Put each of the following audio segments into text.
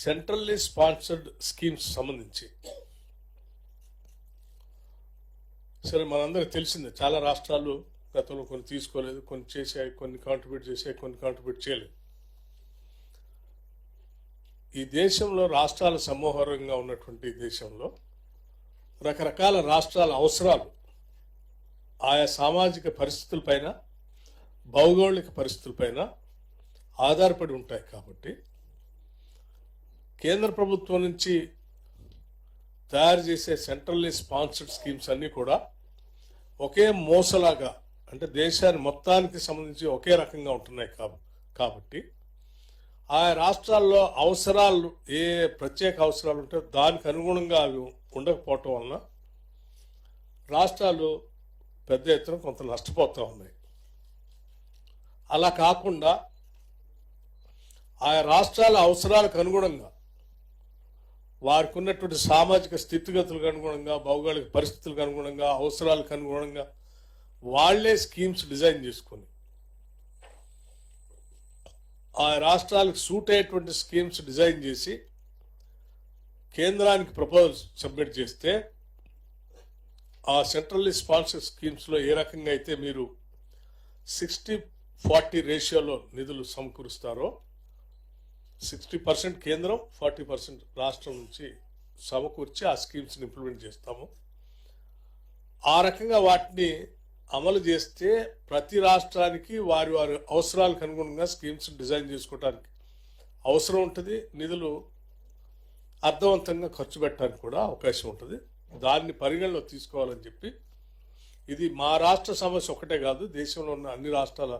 Centrally sponsored schemes సంబంధించి. సరే మనందరికి తెలిసిందే చాలా రాష్ట్రాలు గతంలో కొన్ని తీసుకోలేదు కొన్ని చేసాయి కొన్ని కాంట్రిబ్యూట్ చేసాయి కొన్ని కాంట్రిబ్యూట్ చేయలేదు. ఈ దేశంలో రాష్ట్రాల సమూహంగా ఉన్నటువంటి దేశంలో రకరకాల రాష్ట్రాల అవసరాలు ఆయా సామాజిక పరిస్థితులపైన భౌగోళిక పరిస్థితులపైన ఆధారపడి ఉంటాయి కాబట్టి కేంద్ర ప్రభుత్వం నుంచి తయారు చేసే సెంట్రల్లీ స్పాన్సర్డ్ స్కీమ్స్ అన్నీ కూడా ఒకే మోసలాగా అంటే దేశాన్ని మొత్తానికి సంబంధించి ఒకే రకంగా ఉంటున్నాయి కాబ- కాబట్టి ఆయా రాష్ట్రాల్లో అవసరాలు ఏ ప్రత్యేక అవసరాలు ఉంటే దానికి అనుగుణంగా అవి ఉండకపోవటం వలన రాష్ట్రాలు పెద్ద ఎత్తున కొంత నష్టపోతూ ఉన్నాయి. అలా కాకుండా ఆయా రాష్ట్రాల అవసరాలకు అనుగుణంగా వారికి ఉన్నటువంటి సామాజిక స్థితిగతులకు అనుగుణంగా భౌగోళిక పరిస్థితులకు అనుగుణంగా అవసరాలకు అనుగుణంగా వాళ్ళే స్కీమ్స్ డిజైన్ చేసుకొని ఆ రాష్ట్రాలకు సూట్ అయ్యేటువంటి స్కీమ్స్ డిజైన్ చేసి కేంద్రానికి ప్రపోజల్ సబ్మిట్ చేస్తే ఆ సెంట్రల్లీ స్పాన్సర్ స్కీమ్స్లో ఏ రకంగా అయితే మీరు సిక్స్టీ ఫార్టీ రేషియోలో నిధులు సమకూరుస్తారో సిక్స్టీ పర్సెంట్ కేంద్రం ఫార్టీ పర్సెంట్ రాష్ట్రం నుంచి సమకూర్చి ఆ స్కీమ్స్ని ఇంప్లిమెంట్ చేస్తాము. ఆ రకంగా వాటిని అమలు చేస్తే ప్రతి రాష్ట్రానికి వారి వారి అవసరాలకు అనుగుణంగా స్కీమ్స్ డిజైన్ చేసుకోవడానికి అవసరం ఉంటుంది. నిధులు అర్థవంతంగా ఖర్చు పెట్టడానికి కూడా అవకాశం ఉంటుంది. దాన్ని పరిగణలో తీసుకోవాలని చెప్పి ఇది మా రాష్ట్ర సమస్య ఒకటే కాదు దేశంలో ఉన్న అన్ని రాష్ట్రాల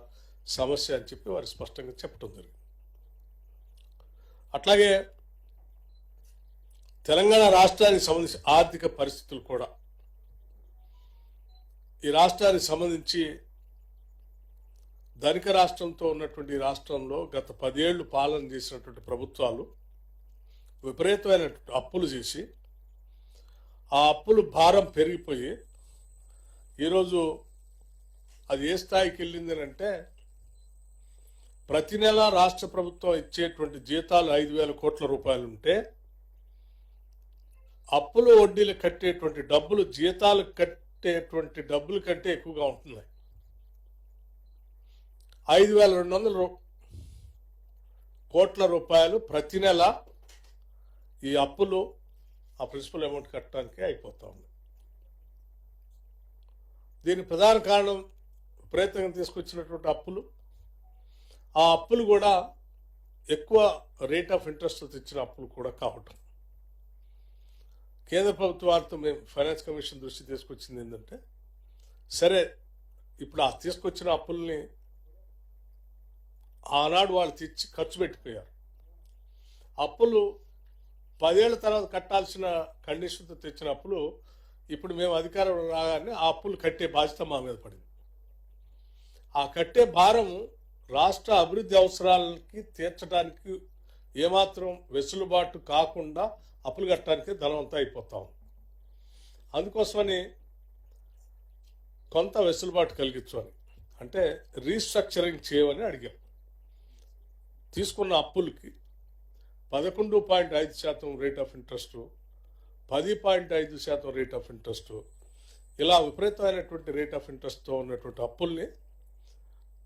సమస్య అని చెప్పి వారు స్పష్టంగా చెప్పడం జరిగింది. అట్లాగే తెలంగాణ రాష్ట్రానికి సంబంధించి ఆర్థిక పరిస్థితులు కూడా. ఈ రాష్ట్రానికి సంబంధించి ధనిక రాష్ట్రంతో ఉన్నటువంటి రాష్ట్రంలో గత పదేళ్ళు పాలన చేసినటువంటి ప్రభుత్వాలు విపరీతమైనటువంటి అప్పులు చేసి ఆ అప్పులు భారం పెరిగిపోయి ఈరోజు అది ఏ స్థాయికి వెళ్ళిందని అంటే ప్రతి నెల రాష్ట్ర ప్రభుత్వం ఇచ్చేటువంటి జీతాలు ఐదు వేల కోట్ల రూపాయలు ఉంటే అప్పులు వడ్డీలు కట్టేటువంటి డబ్బులు జీతాలు కట్టేటువంటి డబ్బుల కంటే ఎక్కువగా ఉంటున్నాయి. ఐదు వేల రెండు వందల రూ- కోట్ల రూపాయలు ప్రతి నెల ఈ అప్పులు ఆ ప్రిన్సిపల్ అమౌంట్ కట్టడానికి అయిపోతా ఉంది. దీని ప్రధాన కారణం ప్రయత్నం తీసుకొచ్చినటువంటి అప్పులు ఆ అప్పులు కూడా ఎక్కువ రేట్ ఆఫ్ ఇంట్రెస్ట్ తెచ్చిన అప్పులు కూడా కావటం. కేంద్ర ప్రభుత్వ వారితో మేము ఫైనాన్స్ కమిషన్ దృష్టి తీసుకొచ్చింది ఏంటంటే సరే ఇప్పుడు ఆ తీసుకొచ్చిన అప్పుల్ని ఆనాడు వాళ్ళు తెచ్చి ఖర్చు పెట్టిపోయారు. అప్పులు పదేళ్ళ తర్వాత కట్టాల్సిన కండిషన్తో తెచ్చిన అప్పులు ఇప్పుడు మేము అధికారంలో రాగానే ఆ అప్పులు కట్టే బాధ్యత మా మీద పడింది. ఆ కట్టే భారం రాష్ట్ర అభివృద్ధి అవసరాలకి తీర్చడానికి ఏమాత్రం వెసులుబాటు కాకుండా అప్పులు కట్టడానికి ధనవంతం అయిపోతాం. అందుకోసమని కొంత వెసులుబాటు కలిగించమని అంటే రీస్ట్రక్చరింగ్ చేయమని అడిగాం. తీసుకున్న అప్పులకి పదకొండు పాయింట్ ఐదు శాతం రేట్ ఆఫ్ ఇంట్రెస్ట్ పది పాయింట్ ఐదు శాతం రేట్ ఆఫ్ ఇంట్రెస్ట్ ఇలా విపరీతమైనటువంటి రేట్ ఆఫ్ ఇంట్రెస్ట్తో ఉన్నటువంటి అప్పుల్ని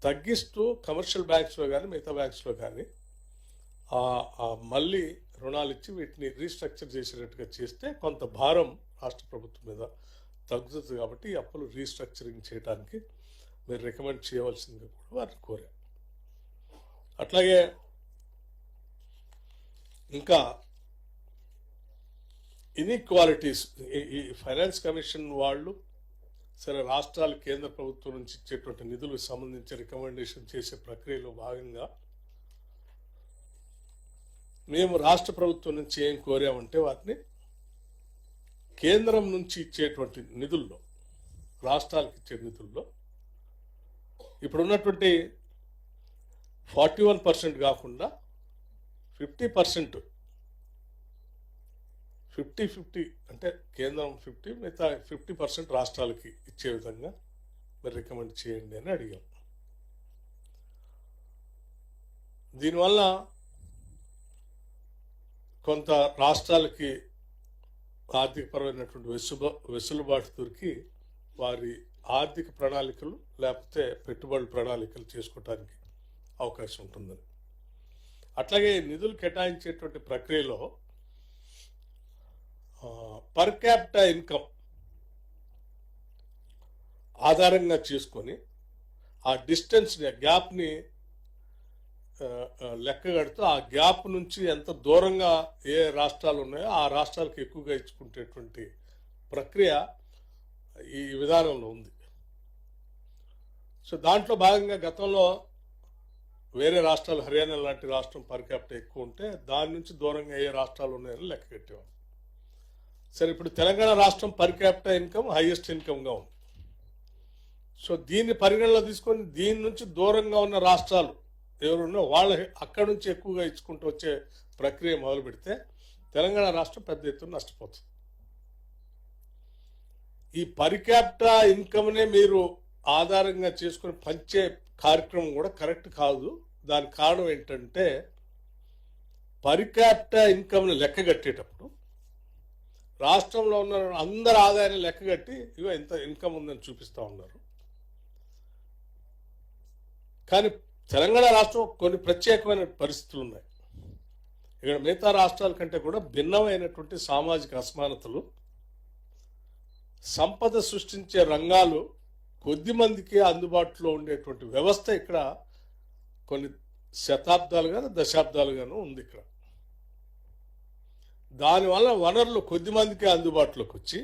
తగ్గిస్తూ కమర్షియల్ బ్యాంక్స్లో కానీ మిగతా బ్యాంక్స్లో కానీ మళ్ళీ రుణాలు ఇచ్చి వీటిని రీస్ట్రక్చర్ చేసేటట్టుగా చేస్తే కొంత భారం రాష్ట్ర ప్రభుత్వం మీద తగ్గుతుంది కాబట్టి ఈ అప్పులు రీస్ట్రక్చరింగ్ చేయడానికి మీరు రికమెండ్ చేయవలసిందిగా కూడా వారిని కోరారు. అట్లాగే ఇంకా ఇన్ఈక్వాలిటీస్ ఈ ఫైనాన్స్ కమిషన్ వాళ్ళు సరే రాష్ట్రాలు కేంద్ర ప్రభుత్వం నుంచి ఇచ్చేటువంటి నిధులకు సంబంధించి రికమెండేషన్ చేసే ప్రక్రియలో భాగంగా మేము రాష్ట్ర ప్రభుత్వం నుంచి ఏం కోరామంటే వాటిని కేంద్రం నుంచి ఇచ్చేటువంటి నిధుల్లో రాష్ట్రాలకు ఇచ్చే నిధుల్లో ఇప్పుడున్నటువంటి ఫార్టీ వన్ పర్సెంట్ కాకుండా ఫిఫ్టీ పర్సెంట్ ఫిఫ్టీ ఫిఫ్టీ అంటే కేంద్రం ఫిఫ్టీ మిగతా ఫిఫ్టీ పర్సెంట్ రాష్ట్రాలకి ఇచ్చే విధంగా మీరు రికమెండ్ చేయండి అని అడిగాం. దీనివల్ల కొంత రాష్ట్రాలకి ఆర్థికపరమైనటువంటి వెసుబా వెసులుబాటు దొరికి వారి ఆర్థిక ప్రణాళికలు లేకపోతే పెట్టుబడుల ప్రణాళికలు చేసుకోవడానికి అవకాశం ఉంటుందని. అట్లాగే నిధులు కేటాయించేటువంటి ప్రక్రియలో పర్ క్యాపిటా ఇన్కమ్ ఆధారంగా చేసుకొని ఆ డిస్టెన్స్ని ఆ గ్యాప్ని ఆ, లెక్క కడితే ఆ గ్యాప్ నుంచి ఎంత దూరంగా ఏ రాష్ట్రాలు ఉన్నాయో ఆ రాష్ట్రాలకు ఎక్కువగా ఇచ్చుకునేటువంటి ప్రక్రియ ఈ విధానంలో ఉంది. సో దాంట్లో భాగంగా గతంలో వేరే రాష్ట్రాలు హర్యానా లాంటి రాష్ట్రం పర్ క్యాపిటల్ ఎక్కువ ఉంటే దాని నుంచి దూరంగా ఏ రాష్ట్రాలు ఉన్నాయని లెక్క కట్టేవాళ్ళు. సరే ఇప్పుడు తెలంగాణ రాష్ట్రం పర్ క్యాపిటల్ ఇన్కమ్ హైయెస్ట్ ఇన్కమ్గా ఉంది. సో దీన్ని పరిగణలో తీసుకొని దీని నుంచి దూరంగా ఉన్న రాష్ట్రాలు ఎవరున్నా వాళ్ళ అక్కడి నుంచి ఎక్కువగా ఇచ్చుకుంటూ వచ్చే ప్రక్రియ మొదలు పెడితే తెలంగాణ రాష్ట్రం పెద్ద ఎత్తున నష్టపోతుంది. ఈ పరిక్యాప్టా ఇన్కమ్నే మీరు ఆధారంగా చేసుకుని పంచే కార్యక్రమం కూడా కరెక్ట్ కాదు. దానికి కారణం ఏంటంటే పరిక్యాప్టా ఇన్కమ్ని లెక్కగట్టేటప్పుడు రాష్ట్రంలో ఉన్న అందరి ఆదాయాన్ని లెక్కగట్టి ఇగో ఇంత ఇన్కమ్ ఉందని చూపిస్తా ఉన్నారు. కానీ తెలంగాణ రాష్ట్రం కొన్ని ప్రత్యేకమైన పరిస్థితులు ఉన్నాయి. ఇక్కడ మిగతా రాష్ట్రాల కంటే కూడా భిన్నమైనటువంటి సామాజిక అసమానతలు సంపద సృష్టించే రంగాలు కొద్ది మందికి అందుబాటులో ఉండేటువంటి వ్యవస్థ ఇక్కడ కొన్ని శతాబ్దాలుగాను దశాబ్దాలుగాను ఉంది ఇక్కడ. దానివల్ల వనరులు కొద్ది మందికి అందుబాటులోకి వచ్చి